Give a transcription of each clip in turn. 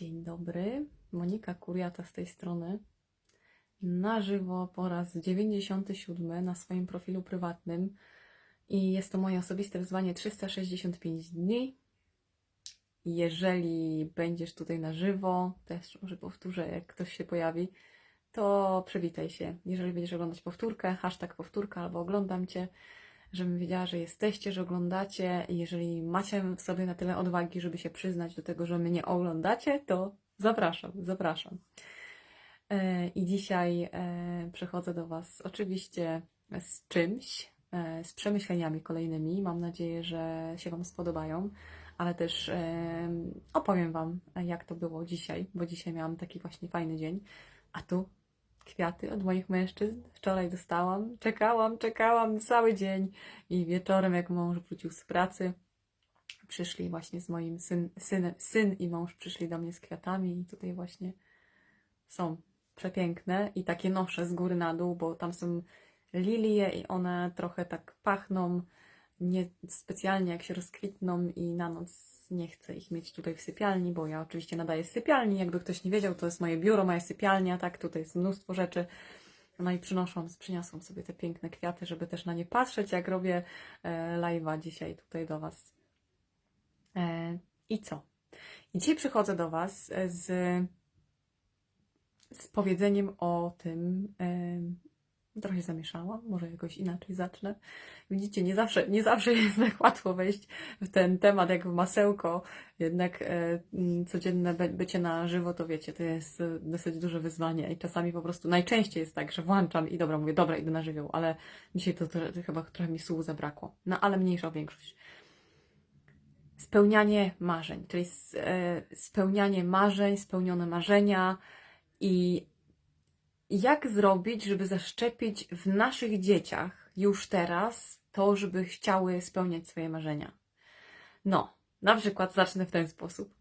Dzień dobry, Monika Kuriata z tej strony. Na żywo po raz 97 na swoim profilu prywatnym i jest to moje osobiste wyzwanie 365 dni. Jeżeli będziesz tutaj na żywo, też może powtórzę, jak ktoś się pojawi, to przywitaj się. Jeżeli będziesz oglądać powtórkę, hashtag powtórka albo oglądam Cię, żebym wiedziała, że jesteście, że oglądacie jeżeli macie w sobie na tyle odwagi, żeby się przyznać do tego, że mnie oglądacie, to zapraszam, zapraszam. E, I dzisiaj e, przychodzę do Was oczywiście z czymś, e, z przemyśleniami kolejnymi. Mam nadzieję, że się Wam spodobają, ale też opowiem Wam, jak to było dzisiaj, bo dzisiaj miałam taki właśnie fajny dzień. A tu kwiaty od moich mężczyzn. Wczoraj dostałam, czekałam, czekałam cały dzień i wieczorem, jak mąż wrócił z pracy, przyszli właśnie z moim syn, synem, syn i mąż przyszli do mnie z kwiatami i tutaj właśnie są przepiękne i takie noszę z góry na dół, bo tam są lilie i one trochę tak pachną, nie specjalnie jak się rozkwitną i na noc nie chcę ich mieć tutaj w sypialni, bo ja oczywiście nadaję z sypialni, jakby ktoś nie wiedział, to jest moje biuro, moja sypialnia, tak, tutaj jest mnóstwo rzeczy, no i przynoszą, przyniosłam sobie te piękne kwiaty, żeby też na nie patrzeć, jak robię e, live'a dzisiaj tutaj do Was. E, I co? I dzisiaj przychodzę do Was z, z powiedzeniem o tym, e, trochę zamieszałam, może jakoś inaczej zacznę. Widzicie, nie zawsze, nie zawsze jest tak łatwo wejść w ten temat jak w masełko, jednak e, m, codzienne by, bycie na żywo, to wiecie, to jest e, dosyć duże wyzwanie i czasami po prostu, najczęściej jest tak, że włączam i dobra, mówię, dobra, idę na żywioł, ale dzisiaj to, to, to chyba trochę mi słów zabrakło. No ale mniejsza o większość spełnianie marzeń, czyli e, spełnianie marzeń, spełnione marzenia i jak zrobić, żeby zaszczepić w naszych dzieciach już teraz to, żeby chciały spełniać swoje marzenia. No, na przykład zacznę w ten sposób.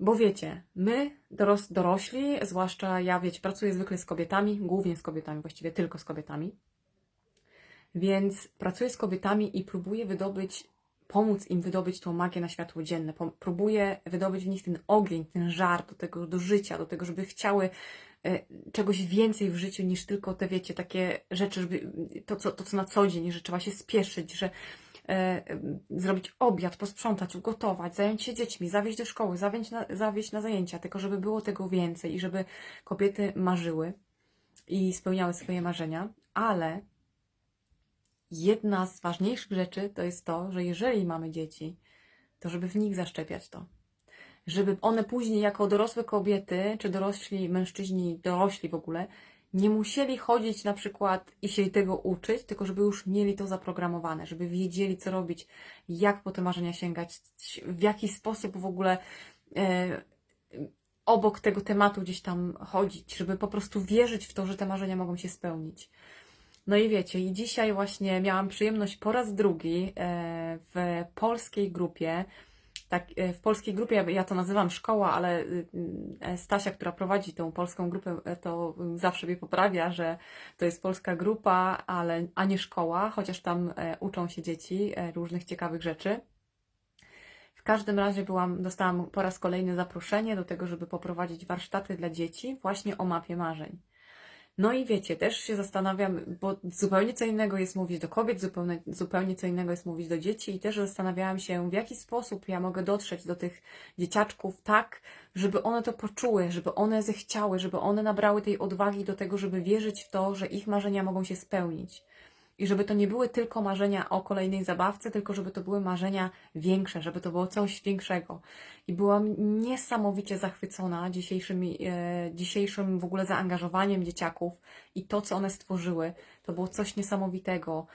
Bo wiecie, my doros- dorośli, zwłaszcza ja, wiecie, pracuję zwykle z kobietami, głównie z kobietami, właściwie tylko z kobietami. Więc pracuję z kobietami i próbuję wydobyć, pomóc im wydobyć tą magię na światło dzienne. Próbuję wydobyć w nich ten ogień, ten żar do tego, do życia, do tego, żeby chciały czegoś więcej w życiu niż tylko te, wiecie, takie rzeczy, żeby, to, co, to co na co dzień, że trzeba się spieszyć, że e, e, zrobić obiad, posprzątać, ugotować, zająć się dziećmi, zawieźć do szkoły, zawieźć na, zawieźć na zajęcia, tylko żeby było tego więcej i żeby kobiety marzyły i spełniały swoje marzenia, ale jedna z ważniejszych rzeczy to jest to, że jeżeli mamy dzieci, to żeby w nich zaszczepiać to. Żeby one później, jako dorosłe kobiety, czy dorośli mężczyźni, dorośli w ogóle, nie musieli chodzić na przykład i się tego uczyć, tylko żeby już mieli to zaprogramowane, żeby wiedzieli, co robić, jak po te marzenia sięgać, w jaki sposób w ogóle e, obok tego tematu gdzieś tam chodzić, żeby po prostu wierzyć w to, że te marzenia mogą się spełnić. No i wiecie, i dzisiaj właśnie miałam przyjemność po raz drugi e, w polskiej grupie, tak, e, w polskiej grupie, ja- to nazywam szkoła, ale y, y, Stasia, która prowadzi tą polską grupę, e, to y, zawsze mnie poprawia, że to jest polska grupa, ale, a nie szkoła, chociaż tam e, uczą się dzieci różnych ciekawych rzeczy. W każdym razie byłam, dostałam po raz kolejny zaproszenie do tego, żeby poprowadzić warsztaty dla dzieci właśnie o mapie marzeń. No i wiecie, też się zastanawiam, bo zupełnie co innego jest mówić do kobiet, zupełnie, zupełnie co innego jest mówić do dzieci i też zastanawiałam się, w jaki sposób ja mogę dotrzeć do tych dzieciaczków tak, żeby one to poczuły, żeby one zechciały, żeby one nabrały tej odwagi do tego, żeby wierzyć w to, że ich marzenia mogą się spełnić. I żeby to nie były tylko marzenia o kolejnej zabawce, tylko żeby to były marzenia większe, żeby to było coś większego. I byłam niesamowicie zachwycona dzisiejszymi, e, dzisiejszym w ogóle zaangażowaniem dzieciaków i to, co one stworzyły. To było coś niesamowitego.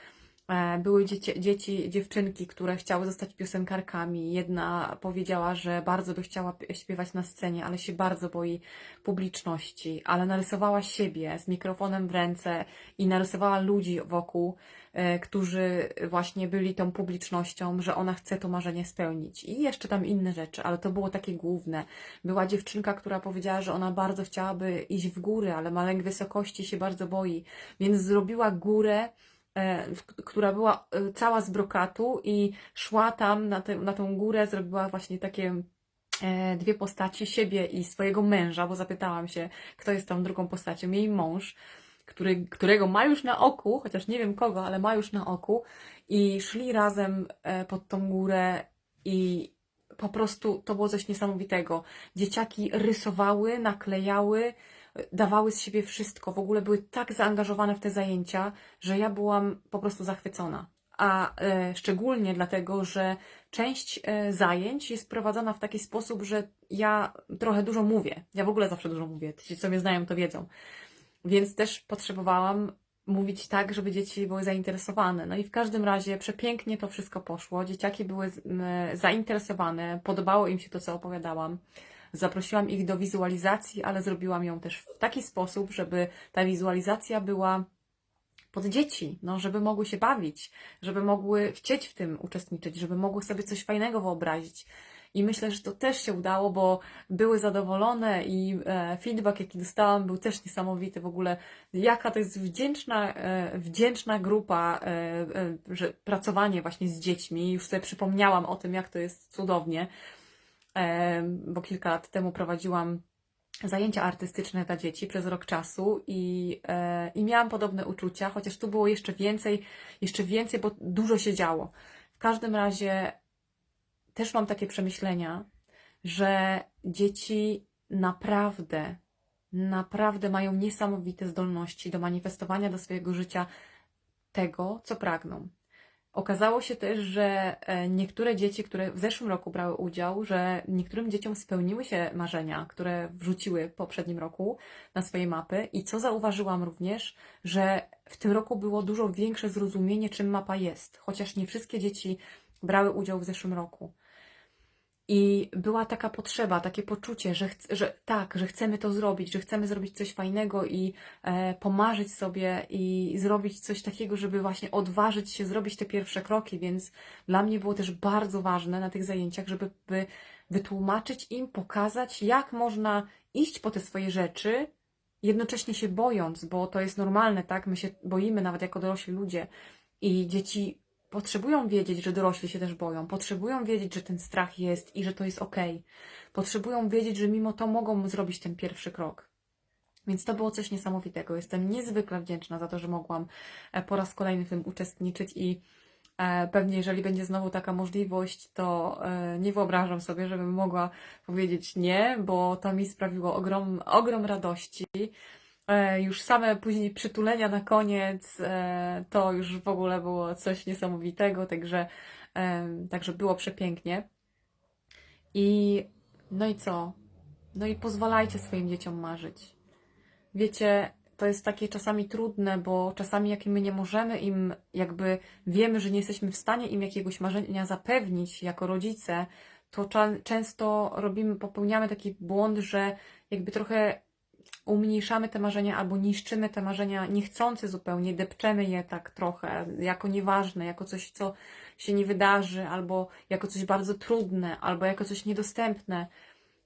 E, Były dzieci, dzieci, dziewczynki, które chciały zostać piosenkarkami. Jedna powiedziała, że bardzo by chciała śpiewać na scenie, ale się bardzo boi publiczności, ale narysowała siebie z mikrofonem w ręce i narysowała ludzi wokół, e, którzy właśnie byli tą publicznością, że ona chce to marzenie spełnić. I jeszcze tam inne rzeczy, ale to było takie główne. Była dziewczynka, która powiedziała, że ona bardzo chciałaby iść w góry, ale ma lęk wysokości, się bardzo boi, więc zrobiła górę która była e, cała z brokatu i szła tam na, tę na tą górę, zrobiła właśnie takie e, dwie postaci, siebie i swojego męża, bo zapytałam się, kto jest tą drugą postacią. Jej mąż, który, którego ma już na oku, chociaż nie wiem kogo, ale ma już na oku, i szli razem e, pod tą górę i po prostu to było coś niesamowitego. Dzieciaki rysowały, naklejały, dawały z siebie wszystko. W ogóle były tak zaangażowane w te zajęcia, że ja byłam po prostu zachwycona. A e, szczególnie dlatego, że część e, zajęć jest prowadzona w taki sposób, że ja trochę dużo mówię. Ja w ogóle zawsze dużo mówię. Ci, co mnie znają, to wiedzą. Więc też potrzebowałam mówić tak, żeby dzieci były zainteresowane. No i w każdym razie przepięknie to wszystko poszło. Dzieciaki były m, zainteresowane, podobało im się to, co opowiadałam. Zaprosiłam ich do wizualizacji, ale zrobiłam ją też w taki sposób, żeby ta wizualizacja była pod dzieci, no, żeby mogły się bawić, żeby mogły chcieć w tym uczestniczyć, żeby mogły sobie coś fajnego wyobrazić. I myślę, że to też się udało, bo były zadowolone i e, feedback, jaki dostałam, był też niesamowity. W ogóle, jaka to jest wdzięczna, e, wdzięczna grupa, e, że pracowanie właśnie z dziećmi. Już sobie przypomniałam o tym, jak to jest cudownie, bo kilka lat temu prowadziłam zajęcia artystyczne dla dzieci przez rok czasu i, e, i miałam podobne uczucia, chociaż tu było jeszcze więcej, jeszcze więcej, bo dużo się działo. W każdym razie też mam takie przemyślenia, że dzieci naprawdę, naprawdę mają niesamowite zdolności do manifestowania do swojego życia tego, co pragną. Okazało się też, że e, niektóre dzieci, które w zeszłym roku brały udział, że niektórym dzieciom spełniły się marzenia, które wrzuciły w poprzednim roku na swoje mapy. I co zauważyłam również, że w tym roku było dużo większe zrozumienie, czym mapa jest, chociaż nie wszystkie dzieci brały udział w zeszłym roku. I była taka potrzeba, takie poczucie, że, że tak, że chcemy to zrobić, że chcemy zrobić coś fajnego i e, pomarzyć sobie i zrobić coś takiego, żeby właśnie odważyć się zrobić te pierwsze kroki. Więc dla mnie było też bardzo ważne na tych zajęciach, żeby by wytłumaczyć im, pokazać, jak można iść po te swoje rzeczy, jednocześnie się bojąc, bo to jest normalne, tak? My się boimy nawet jako dorośli ludzie i dzieci potrzebują wiedzieć, że dorośli się też boją, potrzebują wiedzieć, że ten strach jest i że to jest okej. Potrzebują wiedzieć, że mimo to mogą zrobić ten pierwszy krok. Więc to było coś niesamowitego. Jestem niezwykle wdzięczna za to, że mogłam e, po raz kolejny w tym uczestniczyć i e, pewnie jeżeli będzie znowu taka możliwość, to e, nie wyobrażam sobie, żebym mogła powiedzieć nie, bo to mi sprawiło ogrom, ogrom radości. E, Już same później przytulenia na koniec, e, to już w ogóle było coś niesamowitego, także, e, także było przepięknie. I no i co? No i pozwalajcie swoim dzieciom marzyć. Wiecie, to jest takie czasami trudne, bo czasami jak my nie możemy im, jakby wiemy, że nie jesteśmy w stanie im jakiegoś marzenia zapewnić jako rodzice, to często robimy, popełniamy taki błąd, że jakby trochę umniejszamy te marzenia albo niszczymy te marzenia niechcący zupełnie, depczemy je tak trochę, jako nieważne, jako coś, co się nie wydarzy, albo jako coś bardzo trudne, albo jako coś niedostępne.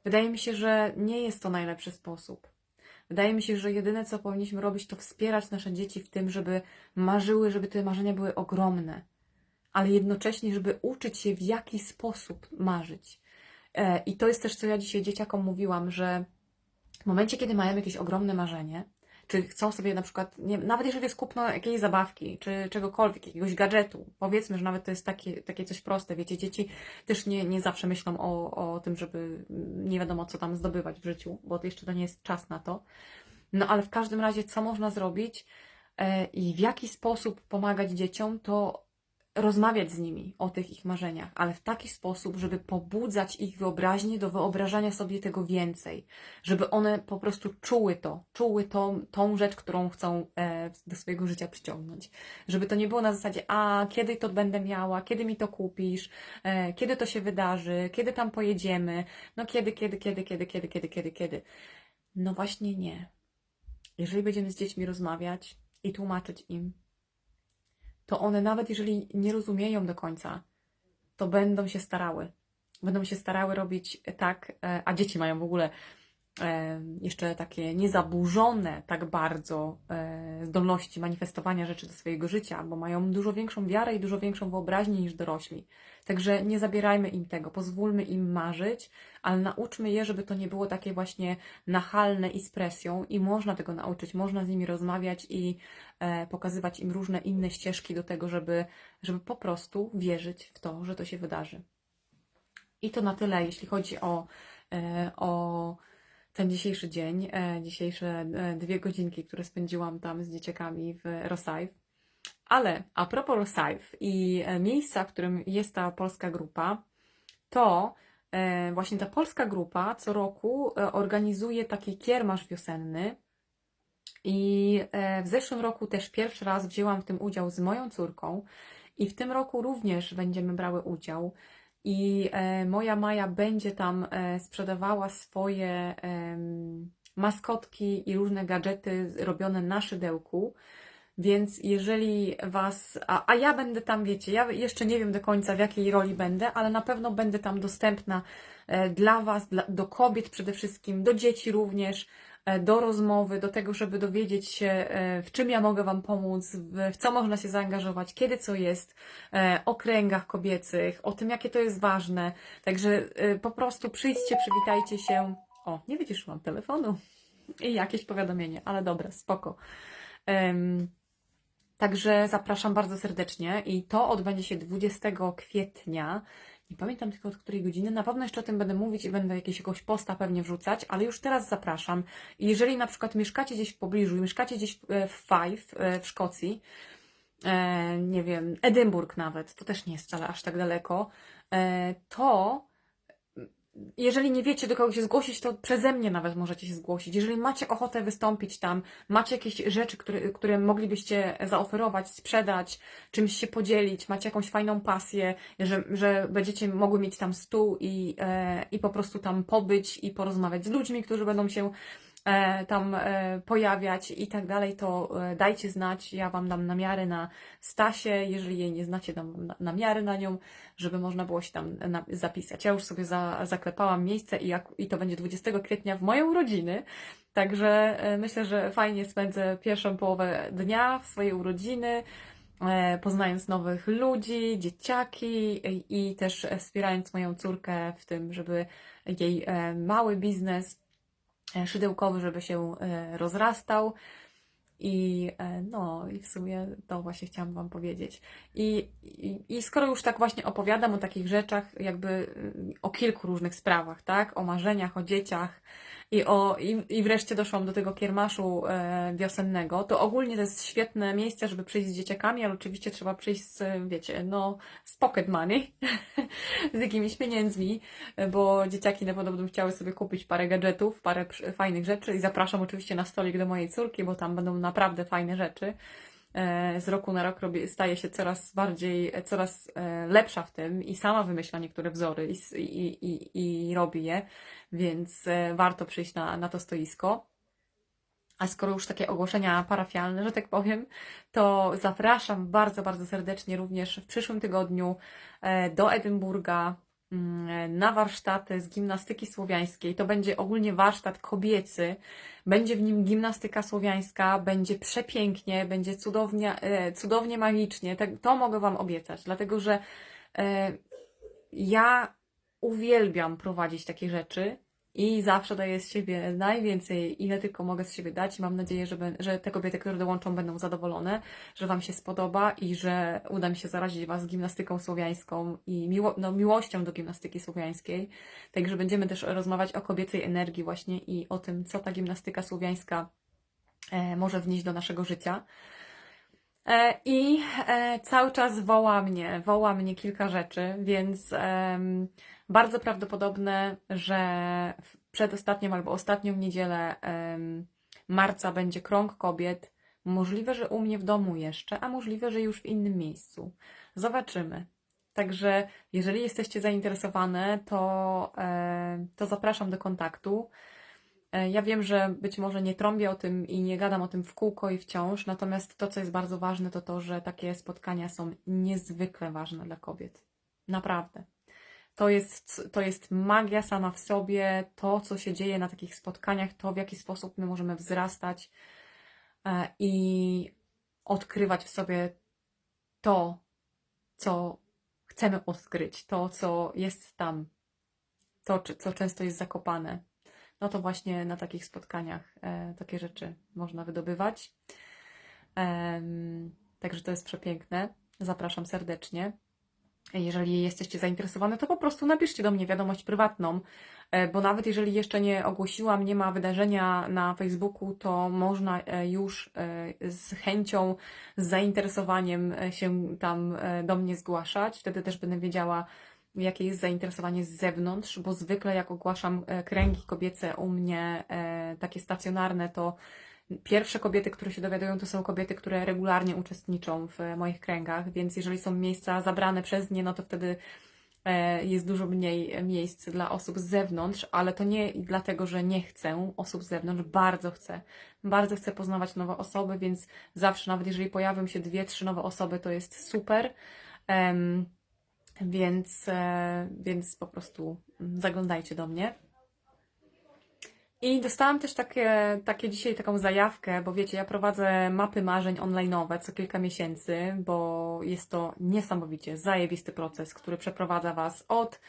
Wydaje mi się, że nie jest to najlepszy sposób. Wydaje mi się, że jedyne, co powinniśmy robić, to wspierać nasze dzieci w tym, żeby marzyły, żeby te marzenia były ogromne, ale jednocześnie, żeby uczyć się, w jaki sposób marzyć. E, I to jest też, co ja dzisiaj dzieciakom mówiłam, że w momencie, kiedy mają jakieś ogromne marzenie, czy chcą sobie na przykład, nie, nawet jeżeli jest kupno jakiejś zabawki, czy czegokolwiek, jakiegoś gadżetu, powiedzmy, że nawet to jest takie, takie coś proste, wiecie, dzieci też nie, nie zawsze myślą o, o tym, żeby nie wiadomo co tam zdobywać w życiu, bo to jeszcze to nie jest czas na to. No ale w każdym razie, co można zrobić e, i w jaki sposób pomagać dzieciom, to rozmawiać z nimi o tych ich marzeniach, ale w taki sposób, żeby pobudzać ich wyobraźnię do wyobrażania sobie tego więcej, żeby one po prostu czuły to, czuły tą, tą rzecz, którą chcą e, do swojego życia przyciągnąć. Żeby to nie było na zasadzie, a kiedy to będę miała, kiedy mi to kupisz, e, kiedy to się wydarzy, kiedy tam pojedziemy, no kiedy, kiedy, kiedy, kiedy, kiedy, kiedy, kiedy, kiedy. No właśnie nie. Jeżeli będziemy z dziećmi rozmawiać i tłumaczyć im, to one nawet jeżeli nie rozumieją do końca, to będą się starały. Będą się starały robić tak, e, a dzieci mają w ogóle jeszcze takie niezaburzone tak bardzo e, zdolności manifestowania rzeczy do swojego życia, bo mają dużo większą wiarę i dużo większą wyobraźnię niż dorośli. Także nie zabierajmy im tego, pozwólmy im marzyć, ale nauczmy je, żeby to nie było takie właśnie nachalne i z presją i można tego nauczyć, można z nimi rozmawiać i e, pokazywać im różne inne ścieżki do tego, żeby, żeby po prostu wierzyć w to, że to się wydarzy. I to na tyle, jeśli chodzi o, e, o ten dzisiejszy dzień, e, dzisiejsze e, dwie godzinki, które spędziłam tam z dzieciakami w Rosaif. Ale a propos Rosaif i e, miejsca, w którym jest ta polska grupa, to właśnie ta polska grupa co roku organizuje taki kiermasz wiosenny. I w zeszłym roku też pierwszy raz wzięłam w tym udział z moją córką, i w tym roku również będziemy brały udział. I e, moja Maja będzie tam e, sprzedawała swoje maskotki i różne gadżety robione na szydełku. Więc jeżeli Was. A, a ja będę tam, wiecie, ja jeszcze nie wiem do końca w jakiej roli będę, ale na pewno będę tam dostępna e, dla Was, dla, do kobiet przede wszystkim, do dzieci również, do rozmowy, do tego, żeby dowiedzieć się, e, w czym ja mogę Wam pomóc, w, co można się zaangażować, kiedy co jest, e, o kręgach kobiecych, o tym, jakie to jest ważne. Także e, po prostu przyjdźcie, przywitajcie się. O, nie wyciszyłam telefonu i jakieś powiadomienie, ale dobra, spoko. Także zapraszam bardzo serdecznie i to odbędzie się 20 kwietnia. Nie pamiętam tylko od której godziny. Na pewno jeszcze o tym będę mówić i będę jakiegoś posta pewnie wrzucać, ale już teraz zapraszam. Jeżeli na przykład mieszkacie gdzieś w pobliżu, i mieszkacie gdzieś e, w Fife e, w Szkocji, e, nie wiem, Edynburg nawet, to też nie jest wcale aż tak daleko, to jeżeli nie wiecie, do kogo się zgłosić, to przeze mnie nawet możecie się zgłosić. Jeżeli macie ochotę wystąpić tam, macie jakieś rzeczy, które, które moglibyście zaoferować, sprzedać, czymś się podzielić, macie jakąś fajną pasję, że, że będziecie mogły mieć tam stół i, e, i po prostu tam pobyć i porozmawiać z ludźmi, którzy będą się tam e, pojawiać i tak dalej, to e, dajcie znać. Ja Wam dam namiary na Stasie. Jeżeli jej nie znacie, dam namiary na nią, żeby można było się tam zapisać. Ja już sobie za, zaklepałam miejsce i, jak, i to będzie 20 kwietnia w moje urodziny. Także e, myślę, że fajnie spędzę pierwszą połowę dnia w swojej urodziny, e, poznając nowych ludzi, dzieciaki i, też e, wspierając moją córkę w tym, żeby jej e, mały biznes e, szydełkowy, żeby się e, rozrastał. I e, no, i w sumie to właśnie chciałam Wam powiedzieć. I, i, I skoro już tak właśnie opowiadam o takich rzeczach, jakby y, o kilku różnych sprawach, tak? O marzeniach, o dzieciach i, o, i, i wreszcie doszłam do tego kiermaszu e, wiosennego, to ogólnie to jest świetne miejsce, żeby przyjść z dzieciakami, ale oczywiście trzeba przyjść z, wiecie, no, z pocket money, z jakimiś pieniędzmi, bo dzieciaki na pewno będą chciały sobie kupić parę gadżetów, parę fajnych rzeczy i zapraszam oczywiście na stolik do mojej córki, bo tam będą naprawdę fajne rzeczy. E, Z roku na rok robię, staje się coraz bardziej, e, coraz e, lepsza w tym i sama wymyśla niektóre wzory i, i, i, i robi je, więc warto przyjść na, na to stoisko. A skoro już takie ogłoszenia parafialne, że tak powiem, to zapraszam bardzo, bardzo serdecznie również w przyszłym tygodniu do Edynburga na warsztaty z gimnastyki słowiańskiej. To będzie ogólnie warsztat kobiecy. Będzie w nim gimnastyka słowiańska, będzie przepięknie, będzie cudownie, e, cudownie magicznie. Tak, to mogę Wam obiecać, dlatego że e, ja uwielbiam prowadzić takie rzeczy i zawsze daję z siebie najwięcej, ile tylko mogę z siebie dać. Mam nadzieję, że, że te kobiety, które dołączą, będą zadowolone, że Wam się spodoba i że uda mi się zarazić Was gimnastyką słowiańską i miło- no, miłością do gimnastyki słowiańskiej. Także będziemy też rozmawiać o kobiecej energii właśnie i o tym, co ta gimnastyka słowiańska e, może wnieść do naszego życia. E, I e, cały czas woła mnie, woła mnie kilka rzeczy, więc em, bardzo prawdopodobne, że przedostatnią albo ostatnią niedzielę marca będzie krąg kobiet. Możliwe, że u mnie w domu jeszcze, a możliwe, że już w innym miejscu. Zobaczymy. Także jeżeli jesteście zainteresowane, to, to zapraszam do kontaktu. E, Ja wiem, że być może nie trąbię o tym i nie gadam o tym w kółko i wciąż, natomiast to, co jest bardzo ważne, to to, że takie spotkania są niezwykle ważne dla kobiet. Naprawdę. To jest, to jest magia sama w sobie, to, co się dzieje na takich spotkaniach, to, w jaki sposób my możemy wzrastać e, i odkrywać w sobie to, co chcemy odkryć, to, co jest tam, to, co często jest zakopane. No to właśnie na takich spotkaniach e, takie rzeczy można wydobywać. Także to jest przepiękne. Zapraszam serdecznie. Jeżeli jesteście zainteresowane, to po prostu napiszcie do mnie wiadomość prywatną, e, bo nawet jeżeli jeszcze nie ogłosiłam, nie ma wydarzenia na Facebooku, to można e, już e, z chęcią, z zainteresowaniem się tam do mnie zgłaszać. Wtedy też będę wiedziała, jakie jest zainteresowanie z zewnątrz, bo zwykle jak ogłaszam kręgi kobiece u mnie, takie stacjonarne, to Pierwsze kobiety, które się dowiadują, to są kobiety, które regularnie uczestniczą w moich kręgach, więc jeżeli są miejsca zabrane przez nie, no to wtedy e, jest dużo mniej miejsc dla osób z zewnątrz, ale to nie dlatego, że nie chcę osób z zewnątrz, bardzo chcę. Bardzo chcę poznawać nowe osoby, więc zawsze, nawet jeżeli pojawią się dwie, trzy nowe osoby, to jest super. Em, więc, e, więc po prostu mm, zaglądajcie do mnie. I dostałam też takie, takie dzisiaj taką zajawkę, bo wiecie, ja prowadzę mapy marzeń online'owe co kilka miesięcy, bo jest to niesamowicie zajebisty proces, który przeprowadza Was od,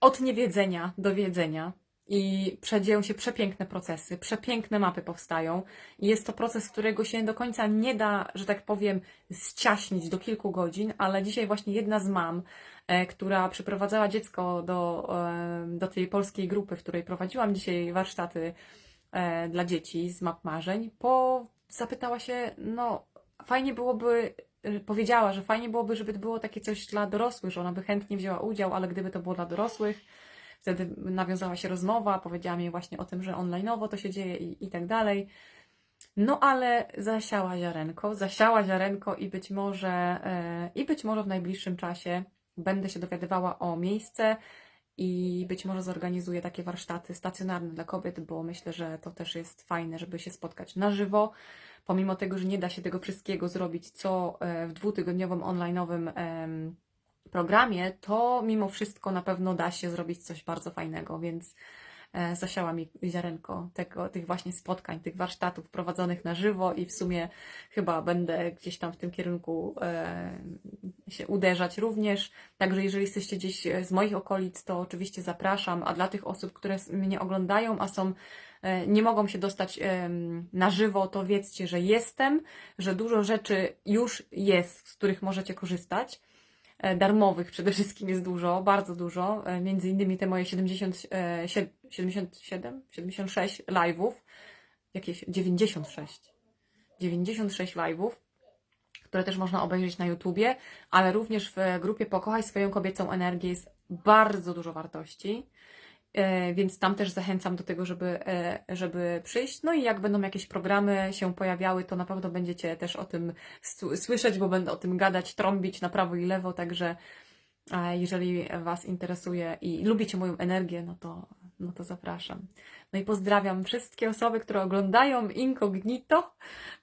od niewiedzenia do wiedzenia. I przedzieją się przepiękne procesy, przepiękne mapy powstają. I jest to proces, którego się do końca nie da, że tak powiem, zciaśnić do kilku godzin, ale dzisiaj właśnie jedna z mam, e, która przyprowadzała dziecko do, e, do tej polskiej grupy, w której prowadziłam dzisiaj warsztaty e, dla dzieci z map marzeń, po, zapytała się, no fajnie byłoby, e, powiedziała, że fajnie byłoby, żeby było takie coś dla dorosłych, że ona by chętnie wzięła udział, ale gdyby to było dla dorosłych, wtedy nawiązała się rozmowa, powiedziała mi właśnie o tym, że online'owo to się dzieje i, i tak dalej. No ale zasiała ziarenko, zasiała ziarenko i być może, e, i być może w najbliższym czasie będę się dowiadywała o miejsce i być może zorganizuję takie warsztaty stacjonarne dla kobiet, bo myślę, że to też jest fajne, żeby się spotkać na żywo. Pomimo tego, że nie da się tego wszystkiego zrobić co e, w dwutygodniowym online'owym programie, to mimo wszystko na pewno da się zrobić coś bardzo fajnego, więc e, zasiała mi ziarenko tego, tych właśnie spotkań, tych warsztatów prowadzonych na żywo i w sumie chyba będę gdzieś tam w tym kierunku e, się uderzać również. Także jeżeli jesteście gdzieś z moich okolic, to oczywiście zapraszam, a dla tych osób, które mnie oglądają, a są e, nie mogą się dostać na żywo, to wiedzcie, że jestem, że dużo rzeczy już jest, z których możecie korzystać e, darmowych przede wszystkim jest dużo, bardzo dużo. E, Między innymi te moje 70, e, sied- 77, 76 live'ów, jakieś 96, 96 live'ów, które też można obejrzeć na YouTubie, ale również w grupie Pokochaj swoją kobiecą energię jest bardzo dużo wartości. E, Więc tam też zachęcam do tego, żeby, e, żeby przyjść. No i jak będą jakieś programy się pojawiały, to na pewno będziecie też o tym słyszeć, bo będę o tym gadać, trąbić na prawo i lewo. Także jeżeli Was interesuje i lubicie moją energię, no to, no to zapraszam. No i pozdrawiam wszystkie osoby, które oglądają incognito,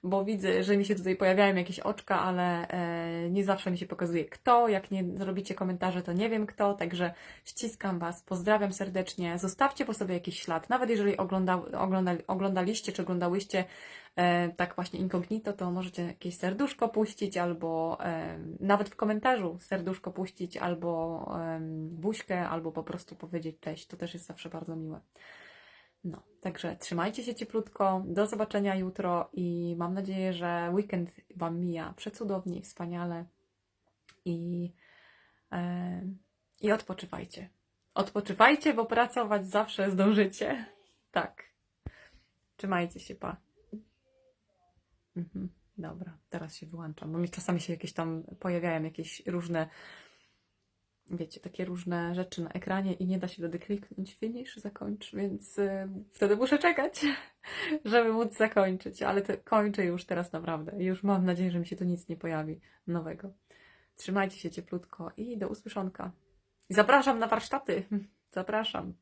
bo widzę, że mi się tutaj pojawiają jakieś oczka, ale e, nie zawsze mi się pokazuje kto. Jak nie zrobicie komentarze, to nie wiem kto, także ściskam Was, pozdrawiam serdecznie. Zostawcie po sobie jakiś ślad, nawet jeżeli ogląda, ogląda, oglądaliście czy oglądałyście e, tak właśnie incognito, to możecie jakieś serduszko puścić, albo e, nawet w komentarzu serduszko puścić, albo buźkę, albo po prostu powiedzieć cześć. To też jest zawsze bardzo miłe. No, także trzymajcie się cieplutko. Do zobaczenia jutro i mam nadzieję, że weekend Wam mija przecudownie, wspaniale i, e, i odpoczywajcie. Odpoczywajcie, bo pracować zawsze zdążycie. Tak. Trzymajcie się, pa. Mhm, dobra, teraz się wyłączam, bo mi czasami się jakieś tam pojawiają jakieś różne, wiecie, takie różne rzeczy na ekranie i nie da się wtedy kliknąć finish, zakończ, więc y, wtedy muszę czekać, żeby móc zakończyć, ale to kończę już teraz naprawdę. Już mam nadzieję, że mi się tu nic nie pojawi nowego. Trzymajcie się cieplutko i do usłyszonka. Zapraszam na warsztaty. Zapraszam.